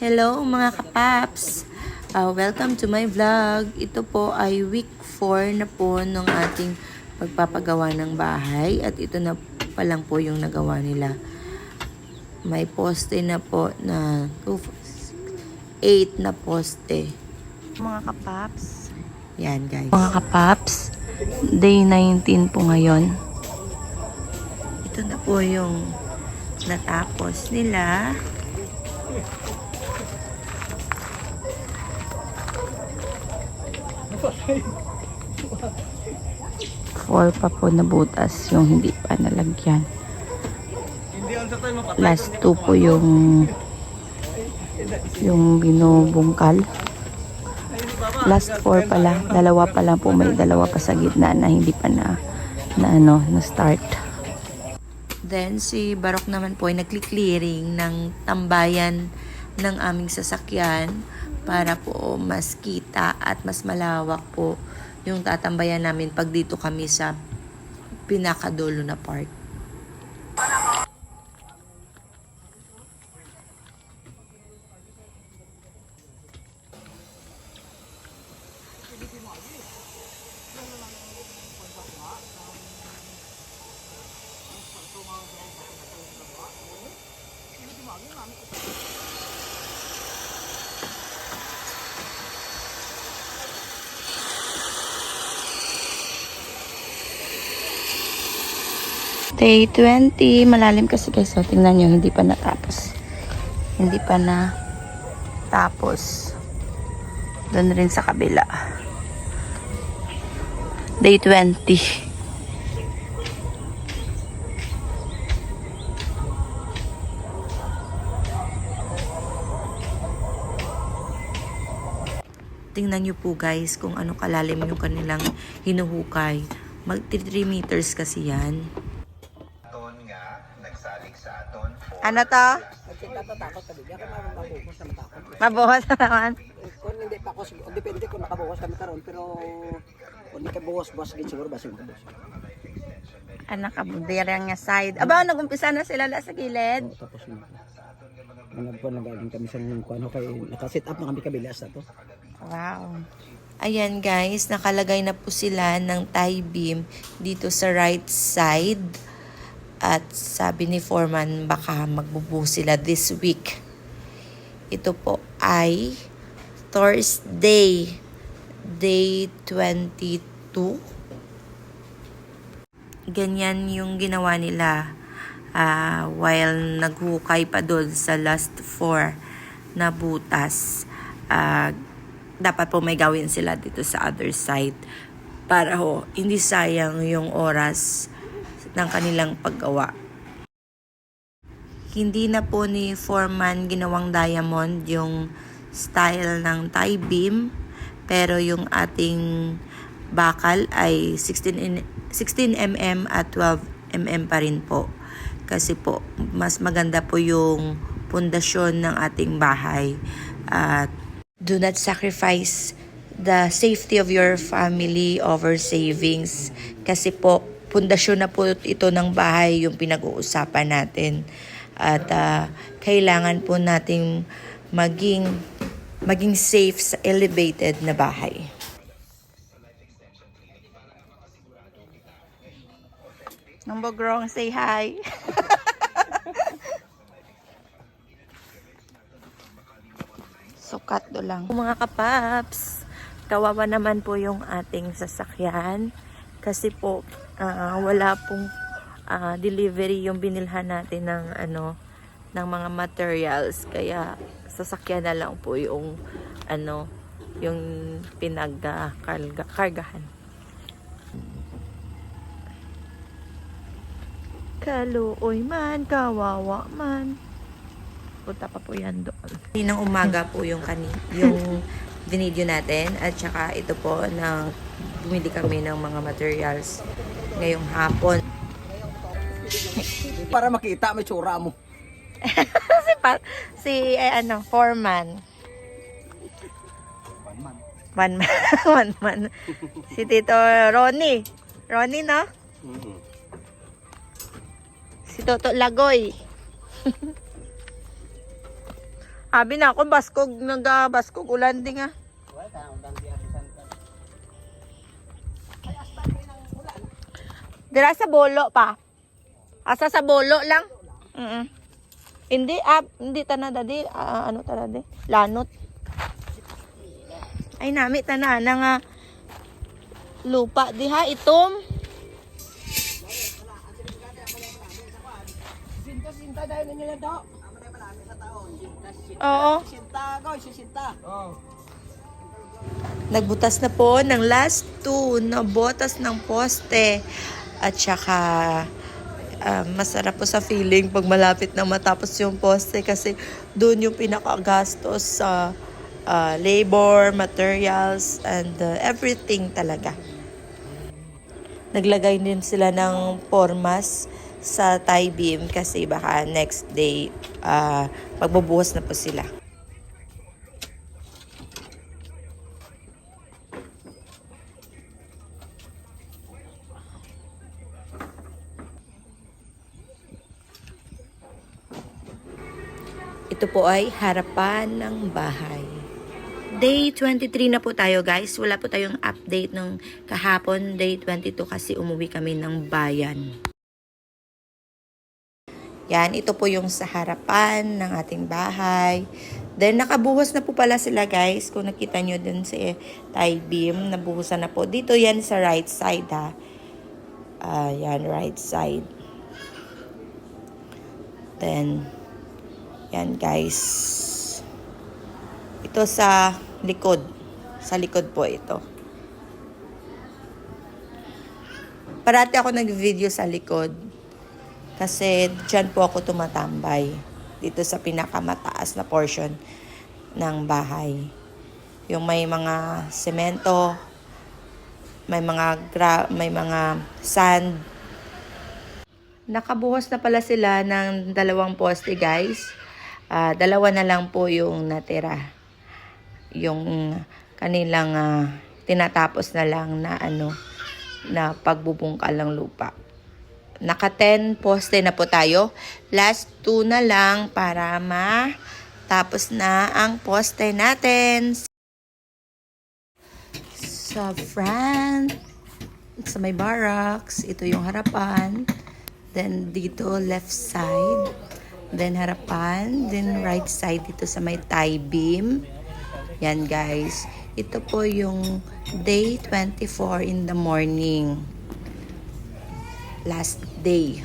Hello mga kapaps! Uh, welcome to my vlog. Ito po ay week 4 na po ng ating pagpapagawa ng bahay at ito na pa lang po yung nagawa nila. May poste na po na 8 na poste. Mga kapaps. Yan guys. Mga kapaps, day 19 po ngayon. Ito na po yung natapos nila. Four pa po na butas yung hindi pa nalagyan. Last two po yung yung binubungkal. Last four pala. Dalawa pa lang po. May dalawa pa sa gitna na hindi pa na na ano, na start. Then, si Barok naman po ay nagkli-clearing ng tambayan ng aming sasakyan para po mas kita at mas malawak po yung tatambayan namin pag dito kami sa pinakadulo na part. Day 20, malalim kasi guys. So, tingnan nyo, hindi pa natapos. Hindi pa na tapos. Doon rin sa kabila. Day 20. Tingnan nyo po guys kung ano kalalim yung kanilang hinuhukay. Mag 3 meters kasi yan. Na matakot. Mabuhos na naman. Kung hindi pa ako, depende kung nakabuhos kami karon pero kung hindi ka buhos, buhos din siguro basig buhos. Anak ka, budirang nga side. Aba, nag-umpisa na sila la sa gilid. Oo, tapos yun. Mga po nagaling kami sa kuano kay naka-set up na kami kabilas na to. Wow. Ayan guys, nakalagay na po sila ng tie beam dito sa right side. At sabi ni Foreman, baka magbubuo sila this week. Ito po ay Thursday, day 22. Ganyan yung ginawa nila ah, while naghukay pa doon sa last four na butas. Ah, dapat po may gawin sila dito sa other side para ho hindi sayang yung oras ng kanilang paggawa. Hindi na po ni Foreman ginawang diamond yung style ng tie beam pero yung ating bakal ay 16 in- 16 mm at 12 mm pa rin po. Kasi po mas maganda po yung pundasyon ng ating bahay at do not sacrifice the safety of your family over savings. Kasi po, pundasyon na po ito ng bahay yung pinag-uusapan natin. At ah, kailangan po nating maging, maging safe sa elevated na bahay. Nambogrong, say hi. Sukat do lang. Mga kapaps, kawawa naman po yung ating sasakyan. Kasi po, ah, wala pong ah, delivery yung binilhan natin ng ano ng mga materials. Kaya sasakyan na lang po yung ano yung pinagkargahan. Kaluoy man, kawawa man. Punta pa po yan doon. Ng umaga po yung kani, yung video natin at saka ito po na bumili kami ng mga materials ngayong hapon. Para makita may tsura mo. si pa, si eh, ano, foreman. One man. One man. Si Tito Ronnie. Ronnie, no? Si Toto Lagoy. Abi na ako, baskog, nag-baskog ulan din nga. Dira sa bolo pa. Asa sa bolo lang? Mm Hindi, ah, hindi tana dadi. Ah, ano tana di? Lanot. Ay, nami tana na nga lupa di ha, itom. Sinta-sinta dahil taon. Sinta-sinta. Oo. Sinta, go, sisinta. Oo. Nagbutas na po ng last two na botas ng poste. At saka ah, masarap po sa feeling pag malapit na matapos yung poste kasi doon yung pinakagastos sa ah, labor, materials, and ah, everything talaga. Naglagay din sila ng formas sa tie beam kasi baka next day ah, magbubuhos na po sila. Ito po ay harapan ng bahay. Day 23 na po tayo guys. Wala po tayong update ng kahapon. Day 22 kasi umuwi kami ng bayan. Yan, ito po yung sa harapan ng ating bahay. Then, nakabuhos na po pala sila guys. Kung nakita nyo dun sa tie beam, nabuhusan na po. Dito yan sa right side ha. Ah, yan, right side. Then, yan guys. Ito sa likod. Sa likod po ito. Parati ako nag-video sa likod. Kasi dyan po ako tumatambay. Dito sa pinakamataas na portion ng bahay. Yung may mga semento, may mga gra- may mga sand. Nakabuhos na pala sila ng dalawang poste, guys. Ah, dalawa na lang po yung natira. Yung kanilang ah, tinatapos na lang na ano na pagbubungkal ng lupa. Naka 10 poste na po tayo. Last 2 na lang para ma tapos na ang poste natin. Sa front, sa may barracks, ito yung harapan. Then dito left side. Then harapan, then right side dito sa may tie beam. Yan guys. Ito po yung day 24 in the morning. Last day.